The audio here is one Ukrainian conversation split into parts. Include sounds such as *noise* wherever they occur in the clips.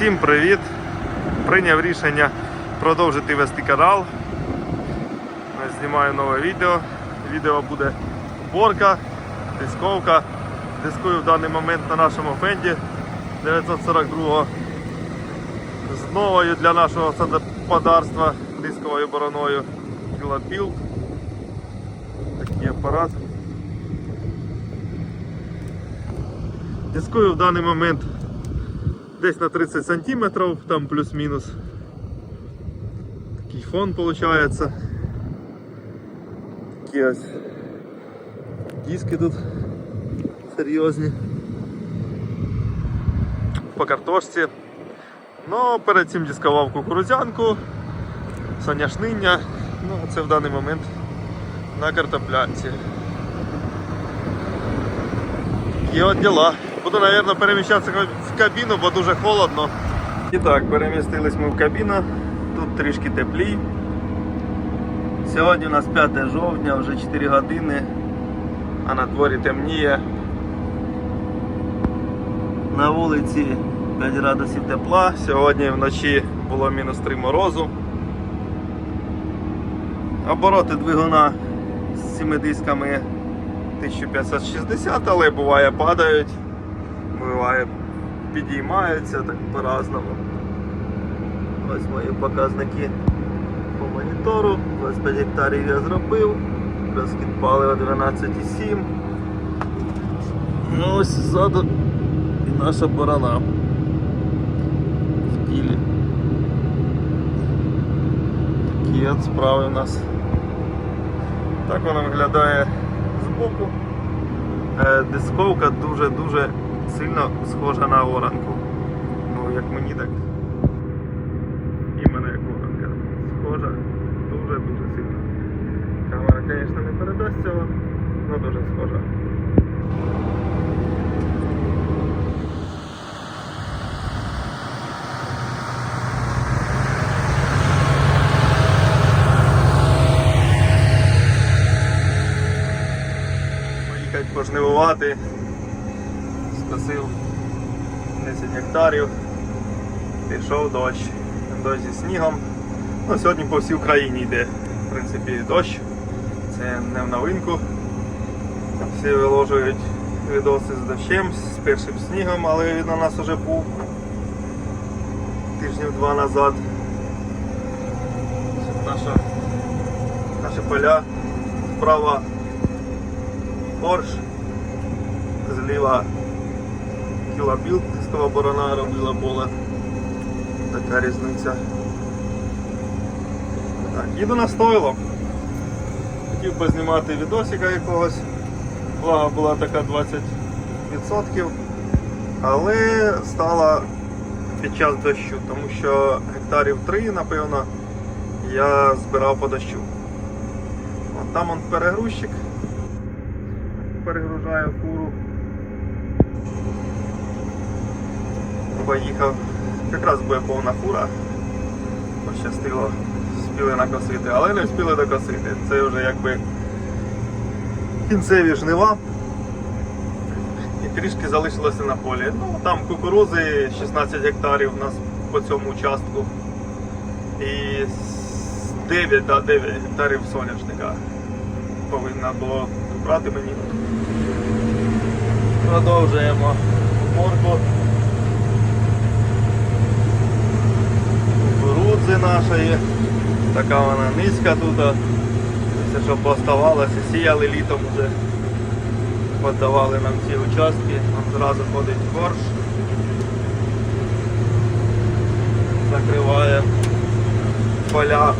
Всім привіт! Прийняв рішення продовжити вести канал. Знімаю нове відео. Відео буде уборка, дисковка. Дискую в даний момент на нашому фенді 942 з новою для нашого садоподарства дисковою бороною Кілопіл. Такий апарат. Дискую в даний момент десь на 30 сантиметрів, там плюс-мінус. Такий фон виходить. Такі ось диски тут серйозні. По картошці. Ну, перед цим дискував кукурудзянку, соняшниння. Ну, а це в даний момент на картоплянці. Такі от діла. Буду, мабуть, переміщатися в кабіну, бо дуже холодно. І так, перемістились ми в кабіну. Тут трішки теплій. Сьогодні у нас 5 жовтня, вже 4 години, а на дворі темніє. На вулиці 5 градусів тепла. Сьогодні вночі було мінус 3 морозу. Обороти двигуна з цими дисками 1560, але буває падають, буває підіймаються так по-разному. Ось мої показники по монітору. 25 гектарів я зробив, розхід палива 12,7. Ну ось ззаду і наша борона в тілі. Такі от справи у нас. Так воно виглядає збоку. Е, Дисковка дуже-дуже сильно схожа на оранку. Ну, як мені так. Іменно як оранка. Схожа дуже-дуже сильно. Камера, звісно, не передасть цього, але дуже схожа. Поїхати. Скосив 10 гектарів. Пішов дощ. Дощ зі снігом. Ну, сьогодні по всій Україні йде, в принципі, дощ. Це не в новинку. Всі виложують відоси з дощем, з першим снігом, але він у нас вже був тижнів два назад. Наша, наші поля справа борщ, зліва кілобіл, дискова борона робила поле. Така різниця. Так, їду на стойло. Хотів познімати відосика якогось. Влага була така 20%, але стала під час дощу, тому що гектарів 3, напевно, я збирав по дощу. От там он перегрузчик перегружає фуру. Поїхав. Якраз буде повна фура. Пощастило, спіли накосити, але не встигли докосити. Це вже якби кінцеві жнива. І трішки залишилося на полі. Ну, там кукурузи 16 гектарів у нас по цьому участку. І 9, да, 9 гектарів соняшника повинна було брати мені. Продовжуємо уборку. Кукурудзи нашої. Така вона низька тут. Все, що поставалося, сіяли літом вже. Подавали нам ці участки. Там зразу ходить корж. Закриває поля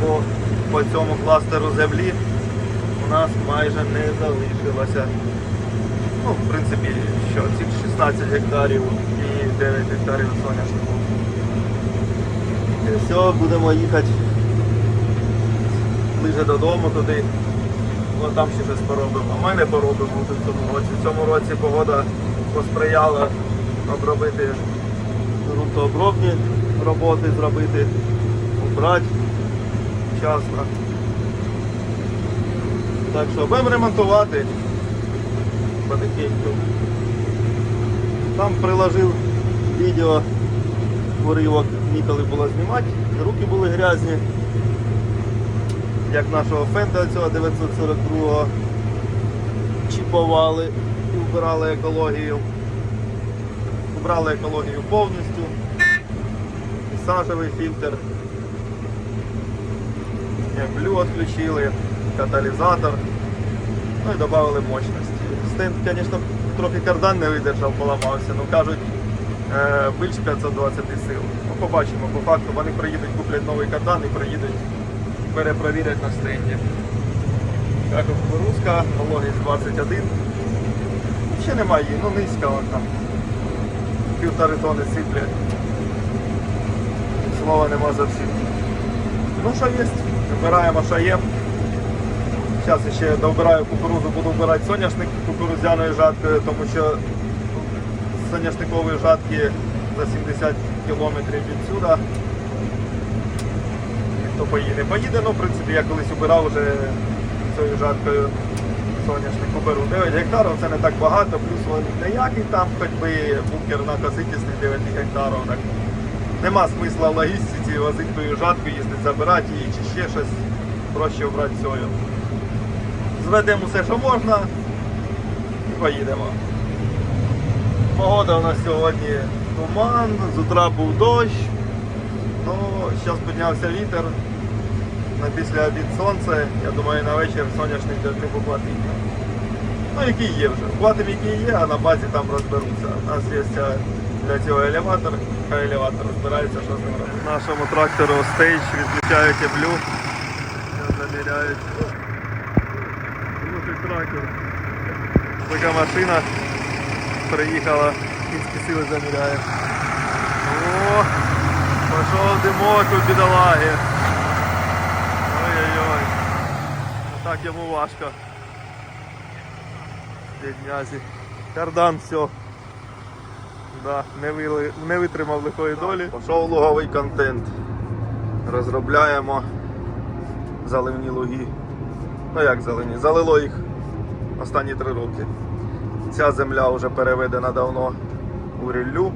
по, по цьому кластеру землі. У нас майже не залишилося. Ну, в принципі, що цих 16 гектарів і 9 гектарів соняшнику. Все, будемо їхати ближе додому туди. Ну там ще щось поробимо. А ми не поробимо в цьому році. В цьому році погода посприяла обробити ґрунтообробні роботи, зробити, убрати вчасно. Так що будемо ремонтувати потихеньку. Там приложив відео уривок ніколи було знімати, руки були грязні. Як нашого фенда цього 942-го чіпували і вбирали екологію. Убрали екологію повністю. Сажевий фільтр. Блю відключили, каталізатор. Ну і додали мощності. Стенд, звісно, трохи кардан не видержав, поламався. Ну кажуть, більш 520 сил. Ну, побачимо, по факту вони приїдуть, куплять новий кардан і приїдуть, перепровірять на стенді. Як кукурузка, вологість 21. Ще немає її, ну низька вон там. Півтори тони сиплять. Слова нема зовсім. Ну що є, вибираємо, що є. Зараз ще довбираю кукурузу, буду вбирати соняшник кукурудзяною жаткою, тому що соняшникові жатки за 70 кілометрів відсюди. Хто поїде, поїде, ну в принципі я колись убирав вже цією жаткою соняшник уберу. 9 гектарів це не так багато, плюс вони ніякий там, хоч би бункер на коситісний 9 гектарів. Так. Нема смисла в логістиці возити тою жатку, їздити забирати її чи ще щось. Проще обрати сою. Зведемо все, що можна, і поїдемо. Погода у нас сьогодні туман, з утра був дощ, ну, зараз піднявся вітер, на після обід сонце, я думаю на вечір сонячний не поплатить. Ну, який є вже. Платимо, який є, а на базі там розберуться. У нас є для цього елеватор, хай елеватор розбирається, що з ним робити. Нашому трактору стейдж відключають еблю, заміряють. Слухай, трактор. Така машина приїхала, кінські сили заміряє. О, пішов димок у бідолаги. Ой-ой-ой. Так йому важко. Біднязі. Кардан все. Да, не, вили, не витримав лихої долі. Пішов луговий контент. Розробляємо заливні луги. Ну як зелені? Залило їх останні три роки. Ця земля вже переведена давно у ріллю.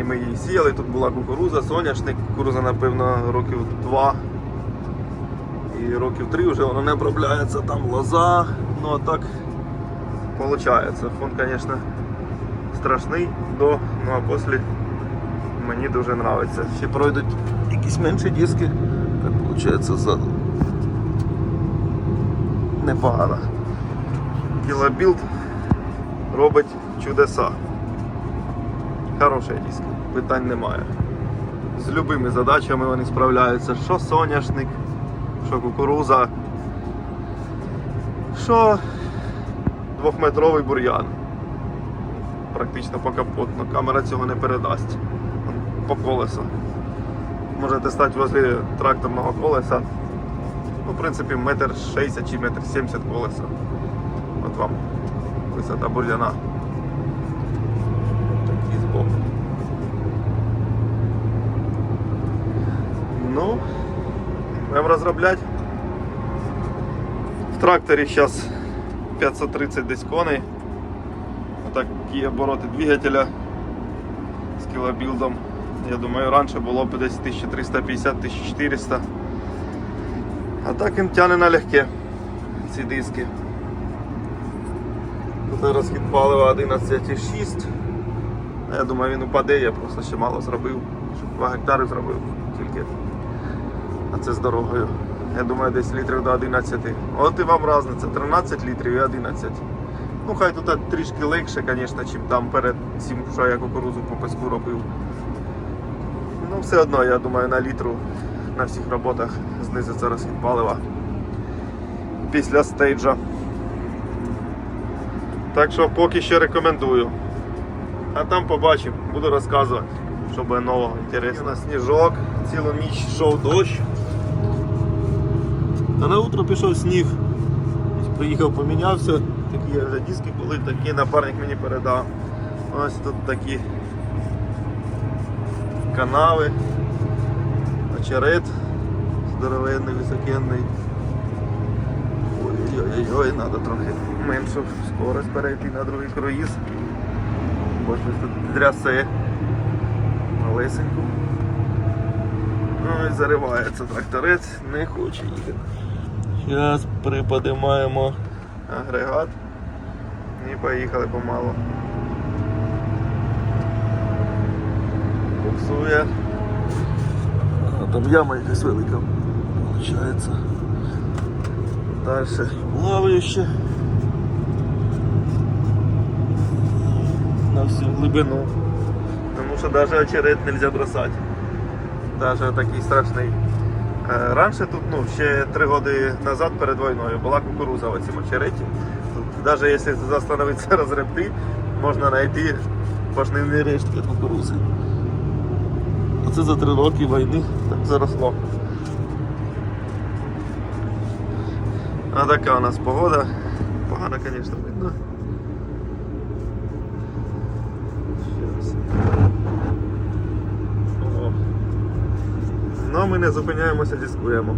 І ми її сіяли. Тут була кукуруза, соняшник, кукуруза, напевно, років два. І років три вже воно не обробляється, там лоза. Ну а так виходить. Фон, звісно, страшний до, ну а після мені дуже подобається. Ще пройдуть якісь менші диски. Так виходить ззаду непогано. Кілобілд робить чудеса. Хороший диск, питань немає. З любими задачами вони справляються. Що соняшник, що кукуруза, що двохметровий бур'ян. Практично по капотно. Камера цього не передасть. По колесу. Можете стати возле тракторного колеса. Ну, в принципі, метр 60 чи метр 70 колеса. От вам висота бур'яна. Такий збоку. Ну, будемо розробляти. В тракторі зараз 530 десь коней. Такі обороти двигателя з кілобілдом. Я думаю, раніше було б десь 1350-1400. А так він тягне налегке ці диски. Тут розхід палива 11,6. Я думаю він упаде, я просто ще мало зробив. Щоб 2 гектари зробив тільки. А це з дорогою. Я думаю десь літрів до 11. От і вам різниця, 13 літрів і 11. Ну хай тут трішки легше, звісно, чим там перед цим, що я кукурузу по песку робив. Ну все одно, я думаю, на літру на всіх роботах знизиться розхід палива після стейджа. Так що поки що рекомендую. А там побачимо, буду розказувати, що буде нового інтересного. Сніжок, цілу ніч йшов дощ. А на утро пішов сніг. Приїхав, помінявся, такі вже диски були, такі напарник мені передав. Ось тут такі канави, очерет здоровенний, високенний. Ой-ой-ой, треба трохи меншу скорость перейти на другий круїз. Бо щось тут трясе. малесеньку. Ой, заривається тракторець, не хоче їхати. Зараз приподимаємо агрегат і поїхали помалу. Буксує. А, там яма якась велика. Получається. Дальше плаваюче. На всю глибину. Тому що навіть очерет нельзя бросати. Навіть такий страшний. Е, Раніше тут, ну, ще три роки назад перед війною була кукуруза в цьому очереті. Тут, навіть якщо застановитися *laughs* розребти, можна знайти пожнивні рештки кукурузи. Оце за три роки війни так заросло. А така у нас погода. Погано, звісно, видно. Ну, ми не зупиняємося, дискуємо.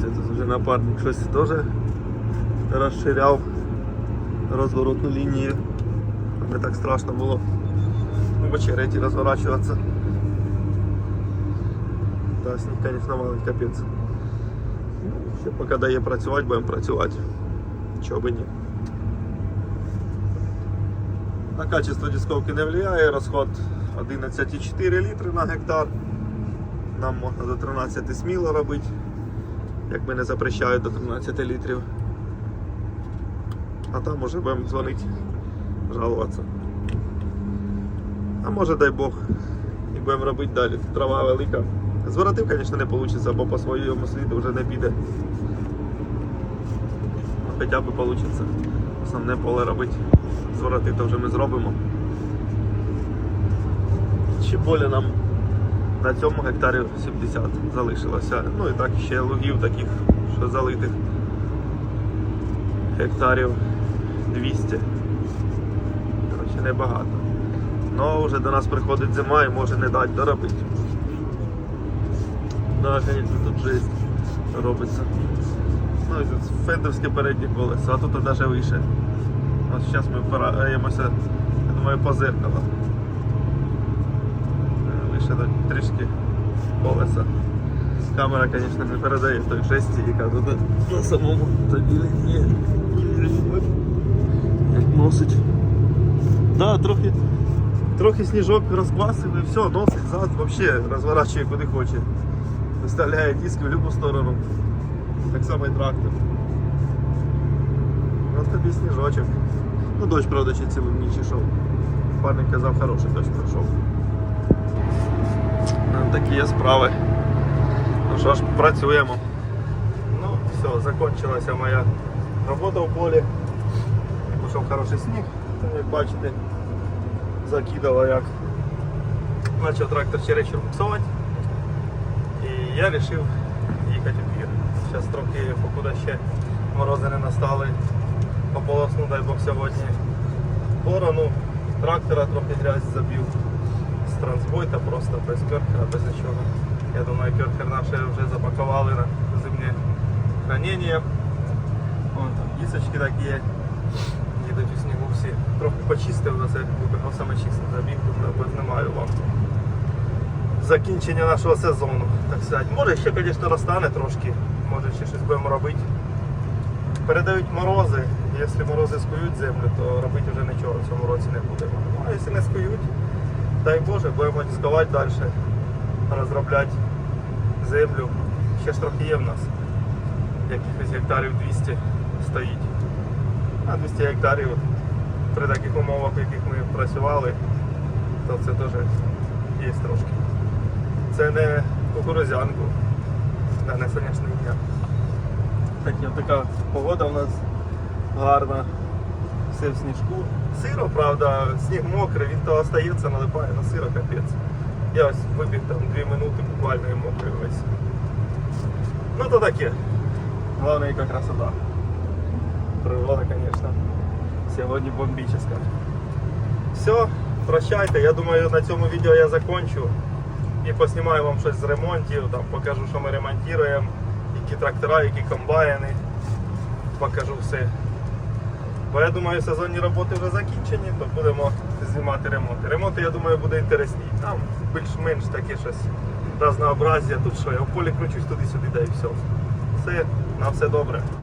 Це тут вже напарник щось теж розширяв розворотну лінію. Не так страшно було в очереті розворачуватися. Та сніг, звісно, малий капець. Ще поки дає працювати, будемо працювати. Чого би ні. На качество дисковки не впливає, розход 11,4 літри на гектар. Нам можна до 13 сміло робити, якби не запрещають до 13 літрів. А там уже будемо дзвонити, жалуватися. А може дай Бог і будемо робити далі. Трава велика. Зворотив, звісно, не вийде, бо по своєму сліду вже не піде. Хоча б вийде. Основне поле робити. Зворотив, то вже ми зробимо. Ще поле нам на цьому гектарі 70 залишилося. Ну і так ще лугів таких, що залитих гектарів 200. Коротше, небагато. Ну, вже до нас приходить зима і може не дати доробити. Да, звісно, тут жесть робиться. Ну і тут фендерське переднє колесо, а тут навіть вище. Ось зараз ми впираємося, я думаю, по зеркало. Е, Вище так трішки колеса. Камера, звісно, не передає той жесті, яка тут на самому тобі є. Як носить. Да, трохи, трохи сніжок розквасив і все, носить зад, взагалі розворачує куди хоче. Виставляє диски в будь-яку сторону. Так само і трактор. Ось тобі сніжочок. Ну дощ, правда, ще цілу ніч ішов. Парник казав, хороший дощ пройшов. Ну, такі є справи. Ну що ж, працюємо. Ну, все, закончилася моя робота в полі. Пішов хороший сніг, як бачите, закидало як. Почав трактор черечір буксувати. І я вирішив їхати у двір. Зараз трохи, покуди ще морози не настали, пополосну, дай Бог сьогодні борону, трактора трохи грязь забив трансбойта, просто без керхера, без нічого. Я думаю, керхер наші вже запакували на зимнє хранення. Вон там дісочки такі. Їдуть у снігу всі. Трохи почистив на це, вибігав саме чисто забіг, тут знімаю вам закінчення нашого сезону, так сказати. Може ще, звісно, розтане трошки, може ще щось будемо робити. Передають морози, якщо морози скують землю, то робити вже нічого в цьому році не будемо. А якщо не скують, дай Боже, будемо дискувати далі, розробляти землю. Ще ж трохи є в нас. Якихось гектарів 200 стоїть. А 200 гектарів при таких умовах, в яких ми працювали, то це теж є трошки. Це не кукурузянку, а не соняшник. Так, така погода у нас гарна. Все в сніжку. Сиро, правда, сніг мокрий, він то остається, налипає, на сиро капець. Я ось вибіг там 2 минути буквально і мокрий весь. Ну то таке. Главное, яка красота. Природа, конечно. Сьогодні бомбическа. Все, прощайте. Я думаю, на цьому відео я закончу. І поснімаю вам щось з ремонтів, там покажу, що ми ремонтуємо, які трактора, які комбайни. Покажу все. Бо я думаю, сезонні роботи вже закінчені, то будемо знімати ремонти. Ремонти, я думаю, буде інтересні. Там більш-менш таке щось разнообразія. Тут що, я в полі кручусь туди-сюди, да і все. Все, на все добре.